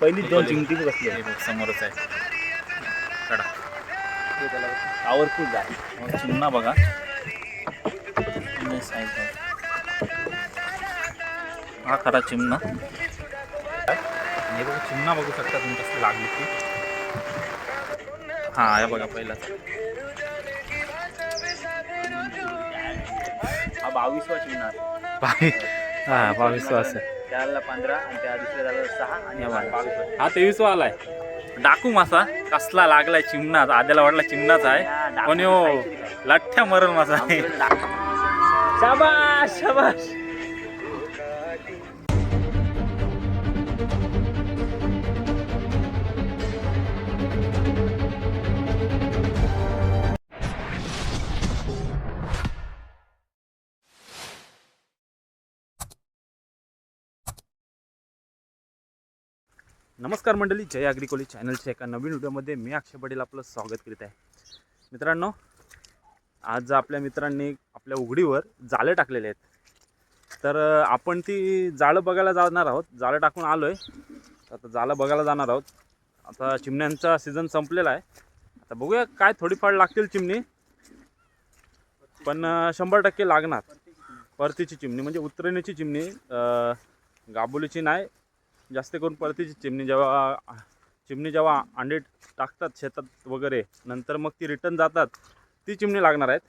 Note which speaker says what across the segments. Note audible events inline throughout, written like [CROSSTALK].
Speaker 1: पहिली दोन चिमटी बसली.
Speaker 2: हे बघ, समोरच आहे. कडा
Speaker 1: पॉवरफुल आहे
Speaker 2: मग चिमणा बघा. हा खरा चिमणा हे बघा चिमणा बघू शकता तुम्ही कसं लागली ती. हा हे बघा पहिलाच
Speaker 1: हा बावीसवा चिमणा
Speaker 2: बावीस हा बावीस वाजता
Speaker 1: त्याला पंधरा आणि त्या दुसऱ्या झाला सहा आणि हा बावीस
Speaker 2: हा तेवीस आलाय. डाकू मासा कसला लागलाय चिमणा आद्याला वाटला चिमणाच आहे. पण यो लठ्ठ्या मरण मासा आहे.
Speaker 1: शाबाश शाबाश
Speaker 2: नमस्कार मंडळी जय अग्रिकोली चॅनलच्या एका नवीन व्हिडिओमध्ये मी अक्षय पटेल आपलं स्वागत करीत आहे. मित्रांनो आज आपल्या मित्रांनी आपल्या उघडीवर जाळं टाकलेले आहेत. तर आपण ती जाळं बघायला जाणार आहोत. जाळं टाकून आलो आहे आता जाळं बघायला जाणार आहोत. आता चिमण्यांचा सीझन संपलेला आहे. आता बघूया काय थोडीफार लागतील चिमणी. पण शंभर टक्के लागणार. परतीची चिमणी म्हणजे उतरणीची चिमणी गाबुलीची गाबोलीची नाही जास्त करून परतीची चिमणी जेव्हा चिमणी जेव्हा अंडे टाकतात शेतात वगैरे नंतर मग ती रिटर्न जातात ती चिमणी लागणार आहेत.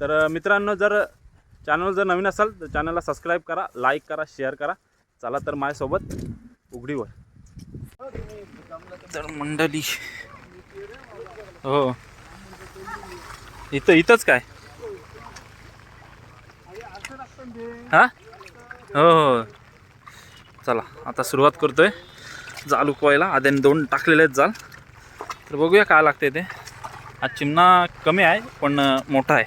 Speaker 2: तर मित्रांनो जर चॅनल जर नवीन असाल तर चॅनलला सबस्क्राईब करा लाईक करा शेअर करा. चला तर माझ्यासोबत उघडीवर. तर मंडळी हो. इथं इथंच काय? हां? हो हो. चला आता सुरुवात करतोय. जाल उकवायला. आद्याने दोन टाकलेले आहेत जाल. तर बघूया काय लागते ते. हा चिमणा कमी आहे पण मोठा आहे.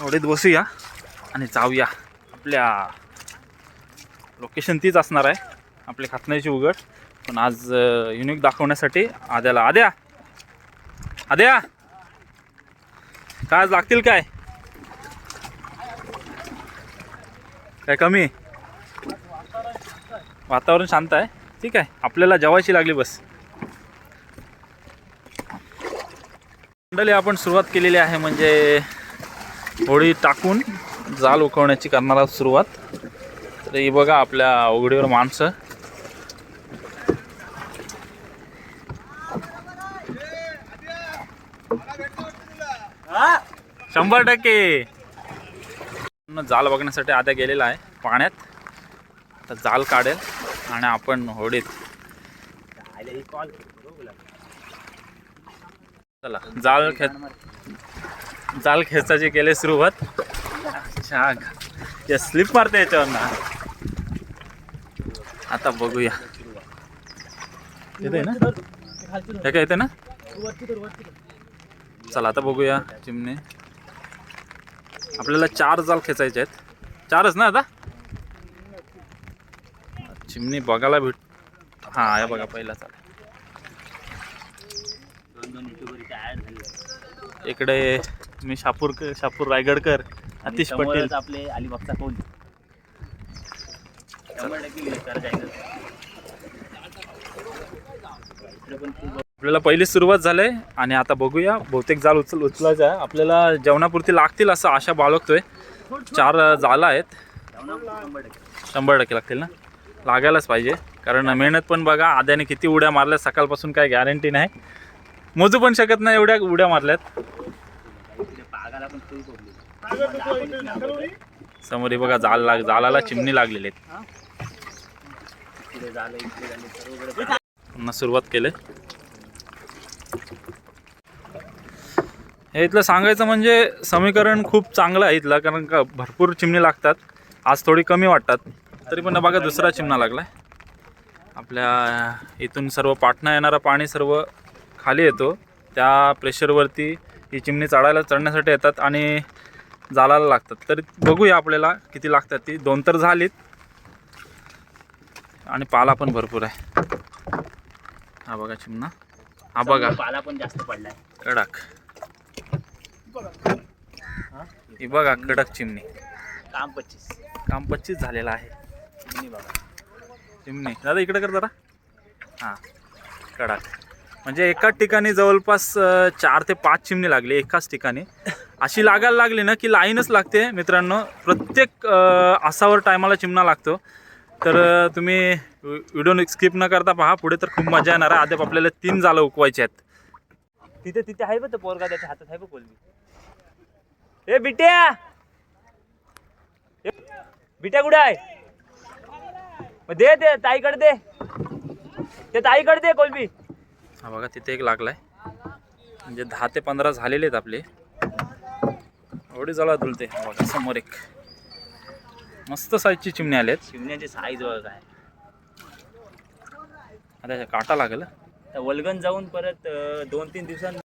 Speaker 2: एवढीत बसूया आणि जाऊया आपल्या लोकेशन तीच असणार आहे. आपली खातण्याची उघड. पण आज युनिक दाखवण्यासाठी आद्याला आद्या. आद्या! काय आज लागतील काय? काय कमी? वातावरण शांत आहे. ठीक आहे. आपल्याला जेवायची लागली बस. मंडळी आपण सुरुवात केलेली आहे म्हणजे होळी टाकून जाल उकवण्याची करणार आहोत सुरुवात. तर ही बघा आपल्या उघडीवर माणसं. शंभर टक्के. जाल बघण्यासाठी आता गेलेला आहे पाण्यात. तर जाल काढेल आणि आपण होडीत.
Speaker 1: कॉल
Speaker 2: चला जाल खे जाल खेचायची केली सुरुवात. अच्छा या स्लिप मारते याच्यावर ना आता बघूया. येते ना? हे काय येते ना? चला आता बघूया चिमणे आपल्याला चार जाल खेचायचे आहेत. चारच ना आता? चिमणी बघायला भेट हा या बघा पहिला चाल. इकडे मी शापूर शापूर रायगडकर अतिश पटेल.
Speaker 1: आपले अलिबागचा फोन शंभर टक्के विचार जाईल इकडे पण खूप
Speaker 2: आपल्याला पहिली सुरुवात झाली आणि आता बघूया बहुतेक जाल उचल उचलायचं आहे आपल्याला जेवणापुरती लागतील असं आशा बाळगतोय. चार जालं आहेत.
Speaker 1: शंभर टक्के
Speaker 2: लागतील ना? लागायलाच पाहिजे. कारण मेहनत पण बघा आद्याने किती उड्या मारल्या सकाळपासून काय गॅरंटी नाही. मोजू पण शकत नाही एवढ्या उड्या मारल्यात. समोर बघा जाल लाग जालाला चिमणी लागलेली आहेत. पुन्हा सुरुवात केले. इथलं सांगायचं म्हणजे समीकरण खूप चांगलं आहे इथलं कारण का भरपूर चिमणी लागतात. आज थोडी कमी वाटतात. तरी पण बघा दुसरा चिमणा लागला आहे आपल्या इथून सर्व पाटणा येणारं पाणी सर्व खाली येतो. त्या प्रेशरवरती ही चिमणी चढायला चढण्यासाठी येतात आणि जालायला लागतात. तरी बघूया आपल्याला किती लागतात ती. दोन तर झालीत. आणि पाला पण भरपूर आहे. हा बघा चिमणा. हा बघा.
Speaker 1: पाला पण जास्त पडलाय.
Speaker 2: कडक ही बघा कडक चिमणी.
Speaker 1: काम पच्चीस.
Speaker 2: काम पच्चीस झालेलं आहे.
Speaker 1: चिमणी बघा.
Speaker 2: चिमणी. दादा इकडे कर जरा. हां कडक. म्हणजे एकाच ठिकाणी जवळपास चार ते पाच चिमणी लागली एकाच ठिकाणी. अशी लागायला लागली ना की लाईनच लागते मित्रांनो. प्रत्येक आसावर टायमाला चिमणा लागतो. तर तुम्ही व्हिडिओ स्किप न करता पहा पुढे तर खूप मजा येणार आहे. आधी आपल्याला तीन जालं उकवायचे आहेत.
Speaker 1: तिथे तिथे आहे बघ पोरगा त्याच्या हातात आहे बघ कोलबी ए बिट्या! बिट्या कुठे आहे? मग दे दे ताईकडे दे. ते ताईकडे दे कोलबी.
Speaker 2: हा बघा तिथे एक लागलाय. म्हणजे दहा ते पंधरा झालेले आहेत आपले. एवढी जळा दुलते हा बघा समोर एक. मस्त साईजची चिमणी आले आहेत
Speaker 1: चिमण्याची साईज बघ काय.
Speaker 2: आता काटा लागेल
Speaker 1: वलगन जाऊन परत दोन तीन दिवसांनी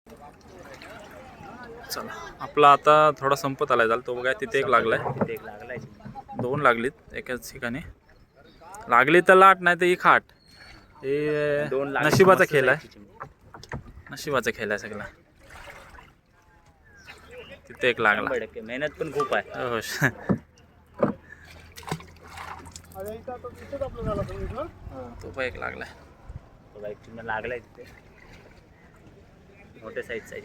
Speaker 2: चला. आपला आता थोडा संपत आलाय झाला तो बघा तिथे एक लागलाय.
Speaker 1: तिथे एक लागलाय.
Speaker 2: दोन लागलीत एकाच ठिकाणी. लागली तर लाट नाही तर ही खाट. हे
Speaker 1: दोन.
Speaker 2: नशिबाचा खेळ आहे. नशिबाचा खेळ आहे सगळा. तिथे एक लागला.
Speaker 1: मेहनत पण खूप आहे.
Speaker 2: हो तो पण एक लागलाय.
Speaker 1: लागलाय तिथे. मोठ्या साईजचा आहे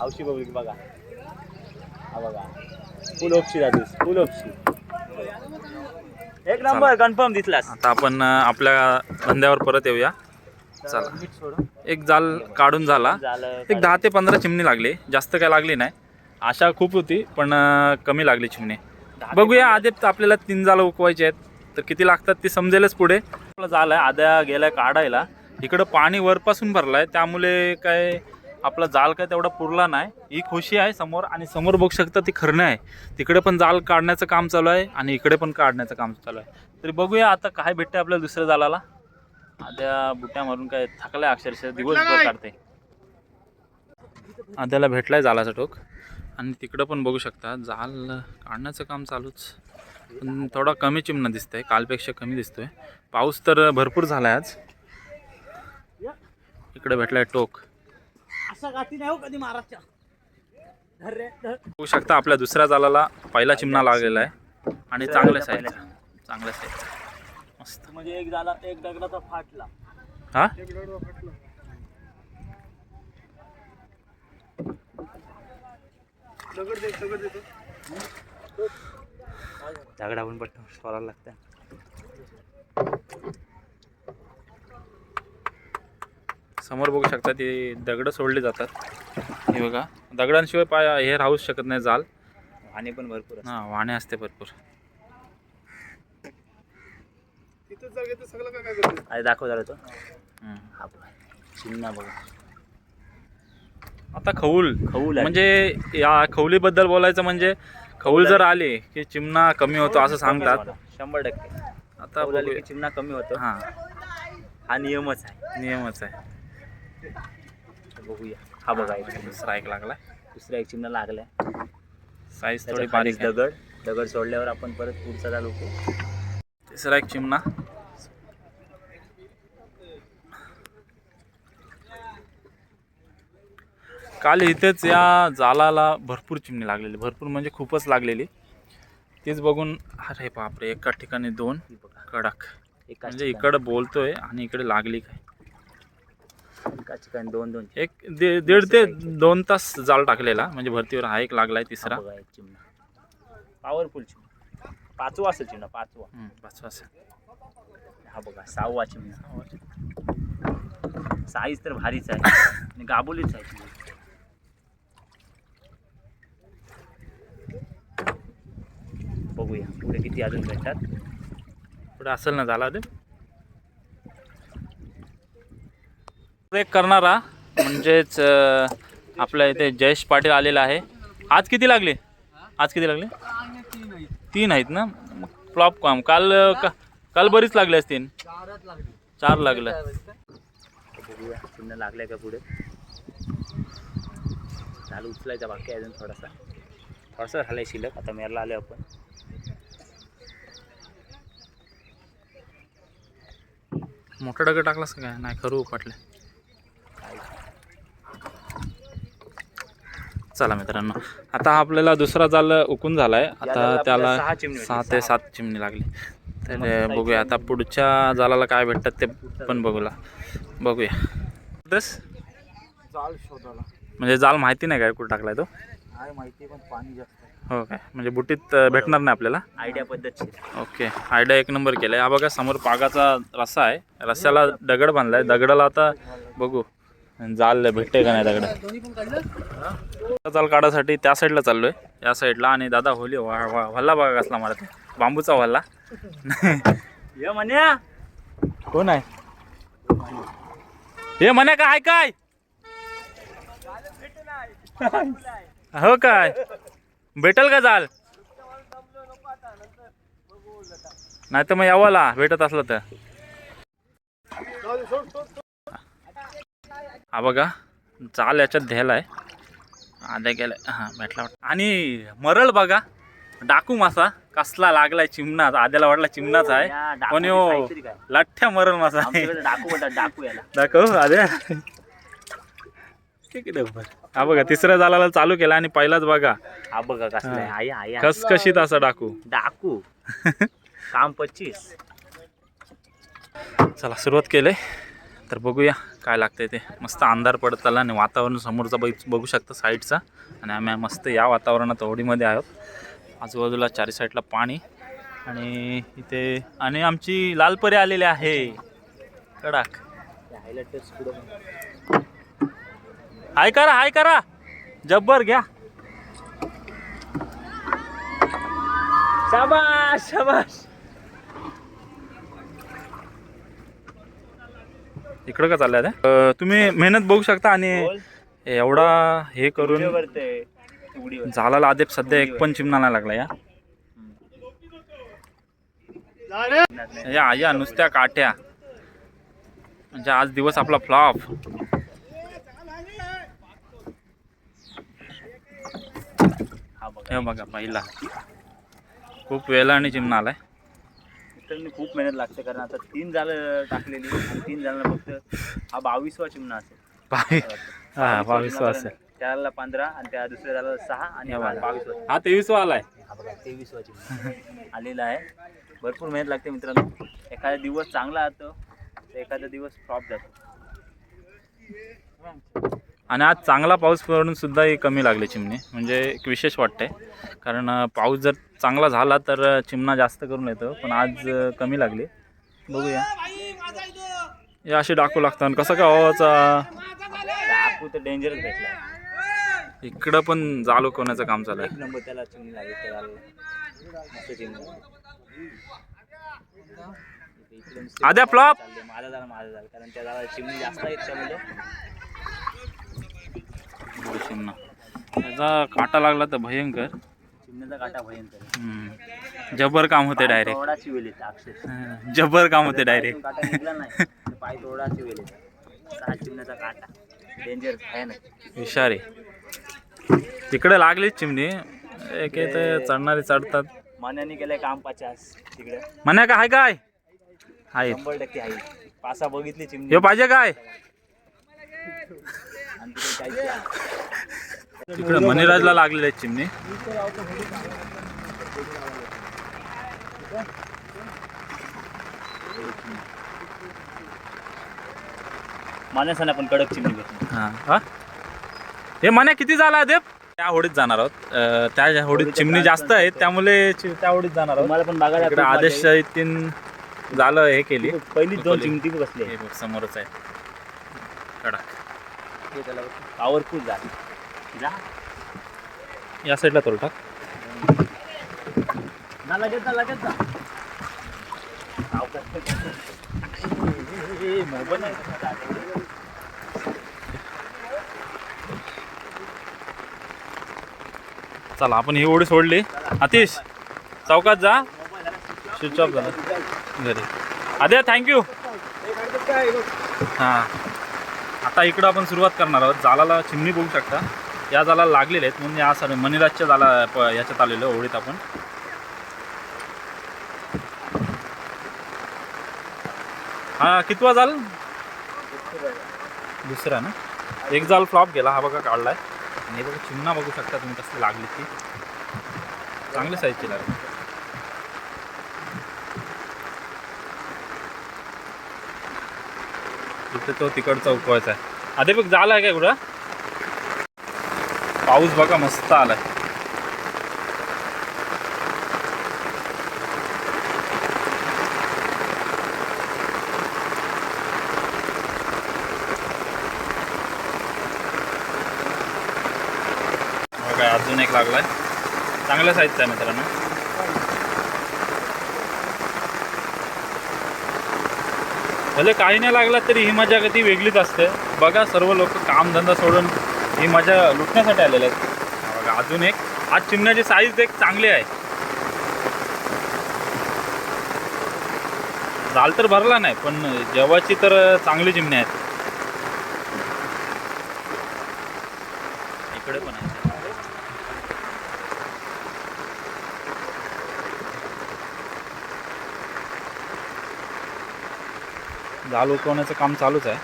Speaker 1: हौशी बघली बघा. हा बघा. फुल ऑप्शी जातोस फुल ऑप्शी एक नंबर कन्फर्म दिसलास.
Speaker 2: आता आपण अं, आपल्या धंद्यावर परत येऊया. चला
Speaker 1: मीठ सोडून.
Speaker 2: एक जाल काढून झाला.
Speaker 1: झालं
Speaker 2: एक दहा ते पंधरा चिमणी लागली. जास्त काय लागली नाही. आशा खूप होती पण अं, कमी लागली चिमणी. बघूया आधी आपल्याला तीन जालं उकवायचे आहेत. तर किती लागतात ते समजेलच पुढे. आपलं झालं आहे आद्या गेलाय काढायला. इकडं पाणी वरपासून भरलं आहे त्यामुळे काय आपला जाल काय तेवढा पुरला नाही. ही खुशी आहे समोर आणि समोर बघू शकता ती खरणं आहे. तिकडे पण जाल काढण्याचं काम चालू आहे आणि इकडे पण काढण्याचं काम चालू आहे. तरी बघूया आता काय भेटते आपल्याला दुसऱ्या जालाला. आद्या बुट्या मारून काय थकलाय अक्षरशः दिवसभर काढते. आद्याला भेटलाय जालाचा टोक. आणि तिकडं पण बघू शकता जाल काढण्याचं काम चालूच. पण थोडा कमी चिमणा दिसतंय कालपेक्षा कमी दिसतोय. पाऊस तर भरपूर झालाय आज. इकडे भेटलाय टोक.
Speaker 1: असं गाती नाही हो कधी महाराजच्या. धर रे धर
Speaker 2: बघू शकता आपल्या दुसऱ्या जालाला पहिला चिमणा लागलेला आहे. आणि चांगल्या साईजचा. चांगल्या साईजचा. मस्त.
Speaker 1: म्हणजे एक झाला एक दगडाचा फाटला.
Speaker 2: हा?
Speaker 1: दगड आपण पट्ट सोडायला लागतं
Speaker 2: समोर बघू शकता ती दगडं सोडली जातात. हे बघा. दगडांशिवाय पाय हे राहूच शकत नाही जाल.
Speaker 1: आणि पण भरपूर.
Speaker 2: हा वाणे असते भरपूर.
Speaker 1: अरे दाखव जरा तो.
Speaker 2: हम्म.
Speaker 1: हा बघा चिमणा बघा.
Speaker 2: आता खऊल.
Speaker 1: खऊल आहे.
Speaker 2: म्हणजे या खवलीबद्दल बोलायचं म्हणजे खऊल जर आले की चिमणा कमी होतो असं सांगतात.
Speaker 1: शंभर टक्के.
Speaker 2: आता बघूया.
Speaker 1: की चिमणा कमी होतो.
Speaker 2: हा.
Speaker 1: हा नियमच आहे.
Speaker 2: नियमच आहे.
Speaker 1: बघूया. हा बघा एक.
Speaker 2: दुसरा एक लागलाय
Speaker 1: दुसरा एक चिमणा लागलाय.
Speaker 2: साईज थोडी बारीक
Speaker 1: दगड. दगड सोडल्यावर आपण परत पुढचा चालू
Speaker 2: तिसरा एक चिमणा. काल इथेच या जालाला भरपूर चिमणी लागलेली. भरपूर म्हणजे खूपच लागलेली. तेच बघून अरे बापरे एका ठिकाणी दोन कडक. म्हणजे इकडं बोलतोय आणि इकडे लागली काय?
Speaker 1: एकाच ठिकाणी दोन दोन
Speaker 2: एक दे- दीड ते दोन तास जाल टाकलेला म्हणजे भरतीवर हा एक लागलाय तिसरा.
Speaker 1: बघा एक चिमणा. पॉवरफुल चिमणा. पाचवा असेल चिमणा पाचवा.
Speaker 2: हम्म, पाचवा असेल.
Speaker 1: हा बघा सहावा चिमणा. साईज तर भारीच आहे. [COUGHS] आणि गाबोलीच आहे चिमणी. बघूया पुढे किती अजून भेटतात.
Speaker 2: पुढे असेल ना झाला ते एक करणारा म्हणजेच आपल्या इथे जयेश पाटील आलेला आहे. आज किती लागले? आज किती लागले? तीन आहेत ना? मग फ्लॉप काम. काल का- काल बरीच लागले असतील? चार लागले.
Speaker 1: लागलाय का पुढे? चालू उचलायचा बाकी आहे अजून थोडासा. थोडासा झालाय शिल्लक आता मेरला आलो आपण.
Speaker 2: मोठा डगं टाकलास का काय? नाही खरू उपटले
Speaker 1: काय
Speaker 2: चला मित्रांनो आता आपल्याला दुसरा जाल उकून झालाय. आता
Speaker 1: जाळाला
Speaker 2: त्याला
Speaker 1: सहा चिमणी
Speaker 2: सहा
Speaker 1: भेटली,
Speaker 2: ते. सात चिमणी लागली. तर बघूया आता पुढच्या जालाला काय भेटतात ते पण बघूला. बघूया. तेच
Speaker 1: जाळ शोधाला
Speaker 2: म्हणजे जाल माहिती नाही काय कुठं टाकलाय तो?
Speaker 1: आहे माहिती पण पाणी जास्त
Speaker 2: हो काय? म्हणजे बुटीत भेटणार नाही आपल्याला?
Speaker 1: आयडिया पद्धतशीर
Speaker 2: ओके. आयडिया एक नंबर केलाय. हा बघा समोर पागाचा रस्सा आहे. रस्त्याला दगड बांधलाय. दगडाला आता बघू. जाल भेटते का नाही दगड? जाल काढासाठी त्या साईडला चाललोय. या साईडला आणि दादा होली वा- वा- व्हल्ला बघा कसला मारत बांबूचा व्हल्ला [LAUGHS]
Speaker 1: ये म्हण्या
Speaker 2: कोण आहे? हे म्हणे काय काय? [LAUGHS] हो काय? भेटल का जाल? नाही तर मग यावाला भेटत असलं तर. हा बघा जाल याच्यात घ्यायला आहे आद्या गेलाय हां भेटला वाटतं. आणि मरळ बघा डाकू मासा कसला लागलाय चिमणा आद्याला वाटला चिमणाच आहे. पण
Speaker 1: काय.
Speaker 2: लठ्ठ्या मरळ मासा
Speaker 1: डाकू डाकू याला.
Speaker 2: दाखव बरं. हा बघा तिसऱ्या जालाला चालू केला आणि पहिलाच बघा.
Speaker 1: हा बघा कसला
Speaker 2: कसकशीत असा डाकू.
Speaker 1: डाकू. [LAUGHS] काम पच्चीस.
Speaker 2: चला सुरुवात केले तर बघूया. काय लागतं ते? मस्त अंधार पडत चालला आणि वातावरण समोरचा बघ बघू शकता साईडचा. आणि आम्ही मस्त या वातावरणात होडीमध्ये आहोत. आजूबाजूला चारी साईडला पाणी आणि इथे आणि आमची लालपरी आलेली आहे. कडाक. हाय करा हाय करा. जब्बर घ्या.
Speaker 1: शाबाश शाबाश
Speaker 2: इकडं का चाललंय ते? तुम्ही मेहनत बघू शकता आणि. एवढा हे करून झाला आदेप सध्या एक पण चिमणा नाही लागला या. या या नुसत्या काट्या. म्हणजे आज दिवस आपला फ्लॉप.
Speaker 1: बघा
Speaker 2: हे बघा पहिला. खूप वेळाने चिमणा आलाय.
Speaker 1: मित्रांनी खूप मेहनत लागते कारण आता तीन झालं टाकलेली आणि तीन झालं फक्त हा बावीसवा चिमणा असेल.
Speaker 2: बावी हा बावीसवा असेल.
Speaker 1: त्याला पंधरा आणि त्या दुसऱ्या झाला सहा आणि
Speaker 2: या
Speaker 1: हा. बावीसवा
Speaker 2: हा तेवीसवा आलाय.
Speaker 1: हा बघा तेवीसवा चिमणा. आलेला आहे. भरपूर मेहनत लागते मित्रांनो. एखादा दिवस चांगला जातो तर एखादा दिवस फ्लॉप जातो.
Speaker 2: आणि आज चांगला पाऊस पडून सुद्धा ही कमी लागली चिमणी. म्हणजे एक विशेष वाटतंय. कारण पाऊस जर चांगला झाला तर चिमणा जास्त करून येतो. पण आज कमी लागली. बघूया. हे असे डाकू लागतात. कसं काय आवाचा
Speaker 1: डाकू तर डेंजरच भेटला
Speaker 2: इकडं पण जालो कोणाचं काम चालू
Speaker 1: एक नंबर त्याला चिमणी लागली
Speaker 2: आद्या.
Speaker 1: चालले, माझा झाला माझा झाला. कारण त्या चिमणी जास्त आहेत त्यामुळे.
Speaker 2: आहे चिमणा त्याचा काटा लागला तर भयंकर.
Speaker 1: चिमण्याचा काटा भयंकर.
Speaker 2: हम्म. जबर काम होते डायरेक्ट
Speaker 1: येते
Speaker 2: जबर काम होते डायरेक्ट
Speaker 1: काटा निघला नाही. तर पाय तोडाची वेल येते. सहा चिमण्याचा काटा. डेंजर भयानक
Speaker 2: विषारी तिकडे लागलीच चिमणी. एक इथे चढणारे चढतात.
Speaker 1: मान्याने केलंय काम पचास तिकडे.
Speaker 2: म्हणा का हाय काय? आहे
Speaker 1: शंभर टक्के आहे पासा बघितली चिमणी.
Speaker 2: हे पाहिजे काय?
Speaker 1: तिकडे
Speaker 2: मणिराजला लागलेले आहेत चिमणी.
Speaker 1: माणसाने पण कडक चिमणी भेटली
Speaker 2: हा हा? हे मन्या किती झाला देव? त्या होडीत जाणार आहोत. त्या होडीत चिमणी जास्त आहेत. त्यामुळे त्या होडीत जाणार आहोत.
Speaker 1: तुम्हाला पण बघायला
Speaker 2: इकडे आदेश. तीन झालं हे केली.
Speaker 1: पहिलीच दोन चिमटी बसले
Speaker 2: हे बघ समोरच आहे.
Speaker 1: पॉवरफुल झाली. जा.
Speaker 2: या साईडला थोडं टाक.
Speaker 1: ना लगेच ना लगेच मोबाईल नाही
Speaker 2: चला आपण ही ओढी सोडली. अतिश चौकात जा. स्विच ऑफ झाला. घरी अदे थँक्यू हां. आता इकडं आपण सुरुवात करणार आहोत. जालाला चिमणी बघू शकता. या जाला लागलेले आहेत. म्हणून या सर मनिराजच्या जाला प- याच्यात आलेलो ओळीत आपण. हा कितवा जाल? दुसरा ना? एक जाल फ्लॉप गेला. हा बघा काढलाय. आणि बघा चिमणा बघू शकता तुम्ही कसली लागली ती. चांगली साईजची लागली. तिथे तो तिकडचा उकवायचा आहे. आधी बघ झाला आहे काय कुठं? पाऊस बघा मस्त आलाय. बघा अजून एक लागलाय. चांगलं साहित्य आहे मित्रांनो. भले काही नाही लागला तरी ही मजा कधी वेगळीच असते. बघा सर्व लोक कामधंदा सोडून ही मजा लुटण्यासाठी आलेले आहेत. बघा अजून एक. आज चिमण्याची साईज एक चांगली आहे. जाल तर भरला नाही पण जेव्हाची तर चांगली चिमणी आहेत इकडे पण आहे जाल उकवण्याचं काम चालूच आहे.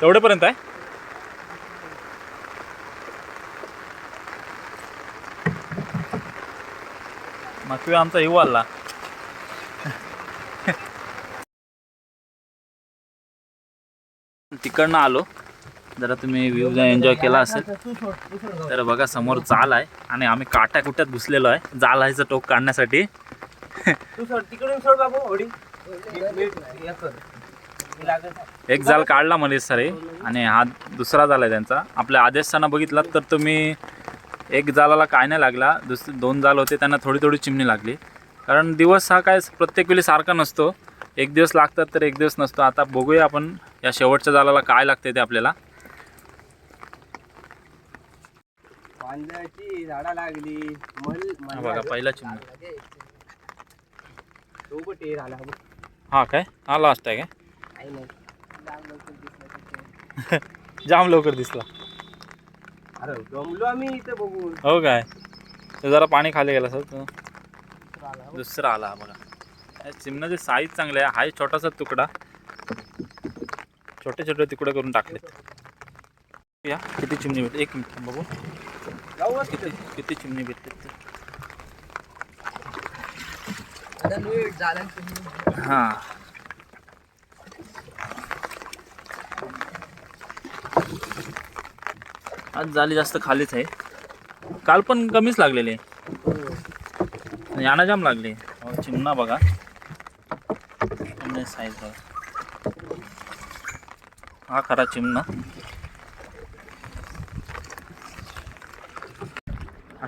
Speaker 2: तेवढेपर्यंत आहे? मग आमचा येऊ आला. [LAUGHS] तिकडनं आलो. जरा तुम्ही व्ह्यू एन्जॉय केला असेल. तर बघा समोर जाल आहे आणि आम्ही काट्या कुट्यात घुसलेलो आहे. जाल आहेचं टोक काढण्यासाठी. एक जाल काढला मध्ये सर आणि हा दुसरा जाल आहे त्यांचा. आपल्या आदेशांना बघितलात तर तुम्ही एक जालाला काय नाही लागला. दुस दोन जाल होते त्यांना थोडी थोडी चिमणी लागली. कारण दिवस हा काय प्रत्येक वेळी सारखा नसतो. एक दिवस लागतात तर एक दिवस नसतो. आता बघूया आपण या शेवटच्या जालाला काय लागते ते आपल्याला.
Speaker 3: वांद्याची झाडा लागली. मल
Speaker 2: हा बघा पहिला चिमणी
Speaker 3: तो टेर आला बघ.
Speaker 2: हा काय? हा लास्ट आहे
Speaker 3: काही नाही. लांब लवकर दिसला तर
Speaker 2: काय जाम लवकर दिसला.
Speaker 3: ते. [LAUGHS] अरे जमलो आम्ही इथे बघून.
Speaker 2: हो काय? तर जरा पाणी खाली गेला सर तो.
Speaker 3: आला बघ.
Speaker 2: दुसरा आला हा बघा चिमणाची साईज चांगली आहे हा एक छोटासा तुकडा. छोटे छोटे तुकडे करून टाकले या किती चिमणी भेटते एक मिनिट बघ. किती. किती चिमणी भेटते ते. हां. आज जाली जास्त खालीच आहे. काल पण कमीच लागलेली आहे. आणि याना जाम लागली चिमणा बघा. साईज बघा. हा खरा चिमणा.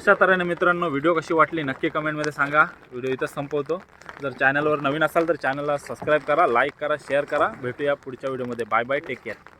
Speaker 2: अशा तऱ्हेने मित्रांनो व्हिडिओ कशी वाटली नक्की कमेंटमध्ये सांगा. व्हिडिओ इथं संपवतो. जर चॅनलवर नवीन असाल तर चॅनलला सबस्क्राईब करा लाईक करा शेअर करा. भेटूया पुढच्या व्हिडिओमध्ये. Bye bye take care.